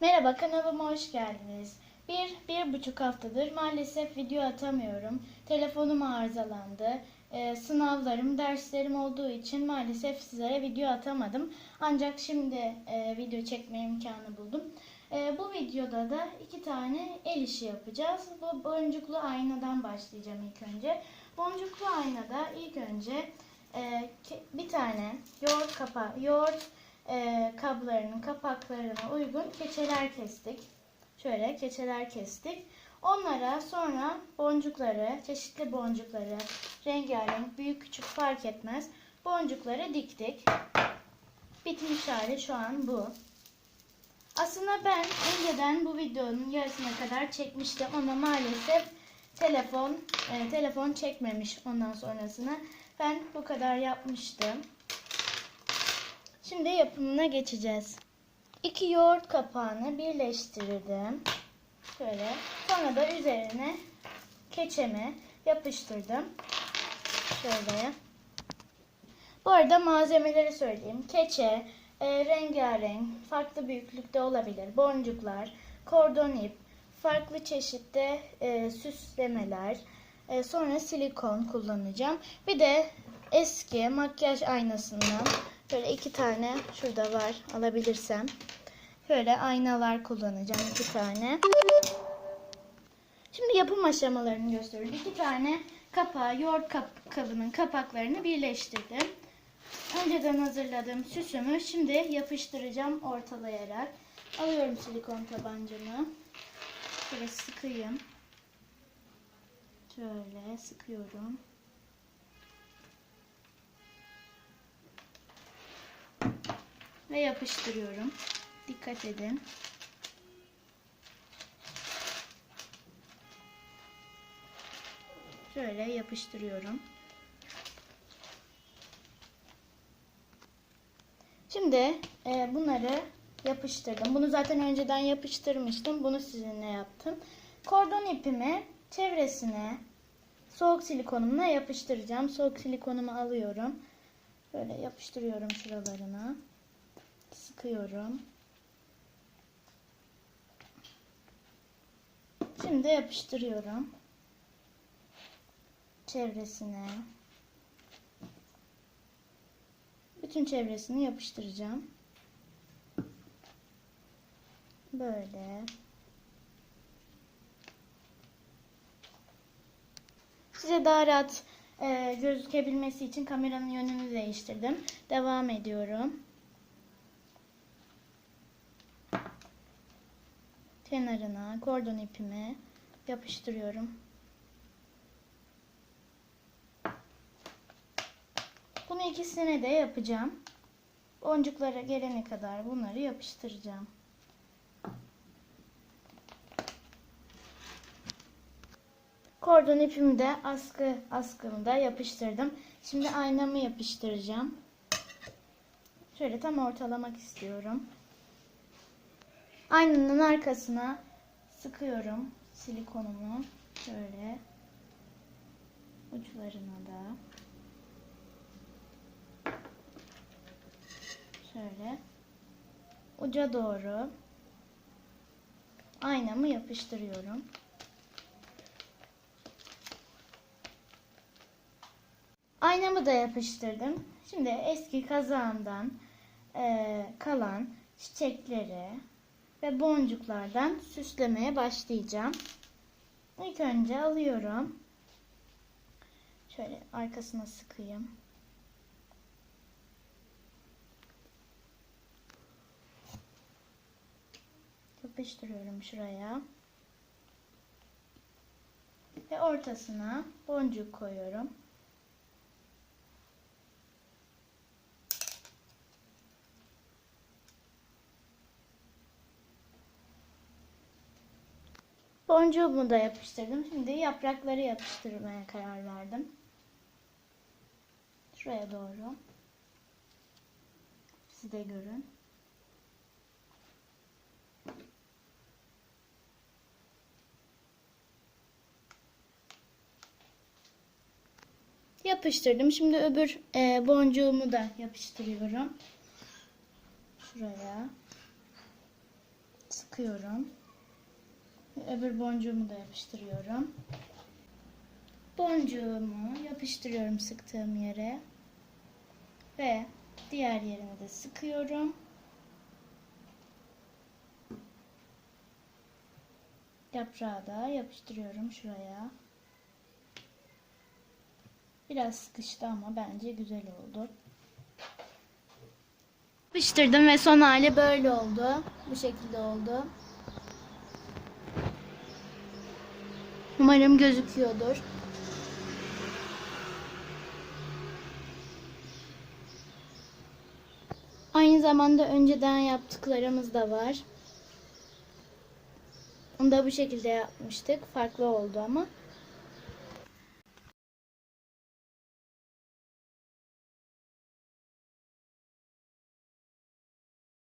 Merhaba kanalıma hoş geldiniz. Bir, bir buçuk haftadır maalesef video atamıyorum. Telefonum arızalandı. Ee, sınavlarım, derslerim olduğu için maalesef sizlere video atamadım. Ancak şimdi e, video çekme imkanı buldum. E, bu videoda da iki tane el işi yapacağız. Bu boncuklu aynadan başlayacağım ilk önce. Boncuklu aynada ilk önce e, bir tane yoğurt kapağı, yoğurt e, kablarının kapaklarına uygun keçeler kestik. Şöyle keçeler kestik. Onlara sonra boncukları, çeşitli boncukları, rengarenk, büyük küçük fark etmez. Boncukları diktik. Bitmiş hali şu an bu. Aslında ben önceden bu videonun yarısına kadar çekmiştim ama maalesef telefon e, telefon çekmemiş ondan sonrasını. Ben bu kadar yapmıştım. Şimdi yapımına geçeceğiz. İki yoğurt kapağını birleştirdim. Şöyle. Sonra da üzerine keçemi yapıştırdım. Şöyle. Bu arada malzemeleri söyleyeyim. Keçe, e, rengarenk, farklı büyüklükte olabilir. Boncuklar, kordon ip, farklı çeşitte e, süslemeler, e, sonra silikon kullanacağım. Bir de eski makyaj aynasından böyle iki tane şurada var alabilirsem. Şöyle aynalar kullanacağım iki tane. Şimdi yapım aşamalarını gösteriyorum. İki tane kapağı, yoğurt kap kabının kapaklarını birleştirdim. Önceden hazırladığım süsümü şimdi yapıştıracağım ortalayarak. Alıyorum silikon tabancamı. Şöyle sıkayım. Şöyle sıkıyorum. Ve yapıştırıyorum. Dikkat edin. Şöyle yapıştırıyorum. Şimdi e, bunları yapıştırdım. Bunu zaten önceden yapıştırmıştım. Bunu sizinle yaptım. Kordon ipimi çevresine soğuk silikonumla yapıştıracağım. Soğuk silikonumu alıyorum. Böyle yapıştırıyorum şuralarına. Sıkıyorum. Şimdi yapıştırıyorum. Çevresine. Bütün çevresini yapıştıracağım. Böyle. Size daha rahat e, gözükebilmesi için kameranın yönünü değiştirdim. Devam ediyorum. Kenarına kordon ipimi yapıştırıyorum. Bunu ikisine de yapacağım. Boncuklara gelene kadar bunları yapıştıracağım. Kordon ipimi de askı askımı da yapıştırdım. Şimdi aynamı yapıştıracağım. Şöyle tam ortalamak istiyorum. Aynanın arkasına sıkıyorum silikonumu. Şöyle uçlarına da. Şöyle uca doğru aynamı yapıştırıyorum. Aynamı da yapıştırdım. Şimdi eski kazağımdan eee, kalan çiçekleri ve boncuklardan süslemeye başlayacağım. İlk önce alıyorum. Şöyle arkasına sıkayım. Yapıştırıyorum şuraya. Ve ortasına boncuk koyuyorum. Boncuğumu da yapıştırdım. Şimdi yaprakları yapıştırmaya karar verdim. Şuraya doğru. Siz de görün. Yapıştırdım. Şimdi öbür e, boncuğumu da yapıştırıyorum. Şuraya. sıkıyorum. Öbür boncuğumu da yapıştırıyorum. Boncuğumu yapıştırıyorum sıktığım yere. Ve diğer yerine de sıkıyorum. Yaprağı da yapıştırıyorum şuraya. Biraz sıkıştı ama bence güzel oldu. Yapıştırdım ve son hali böyle oldu. Bu şekilde oldu. Umarım gözüküyordur. Aynı zamanda önceden yaptıklarımız da var. Onu da bu şekilde yapmıştık. Farklı oldu ama.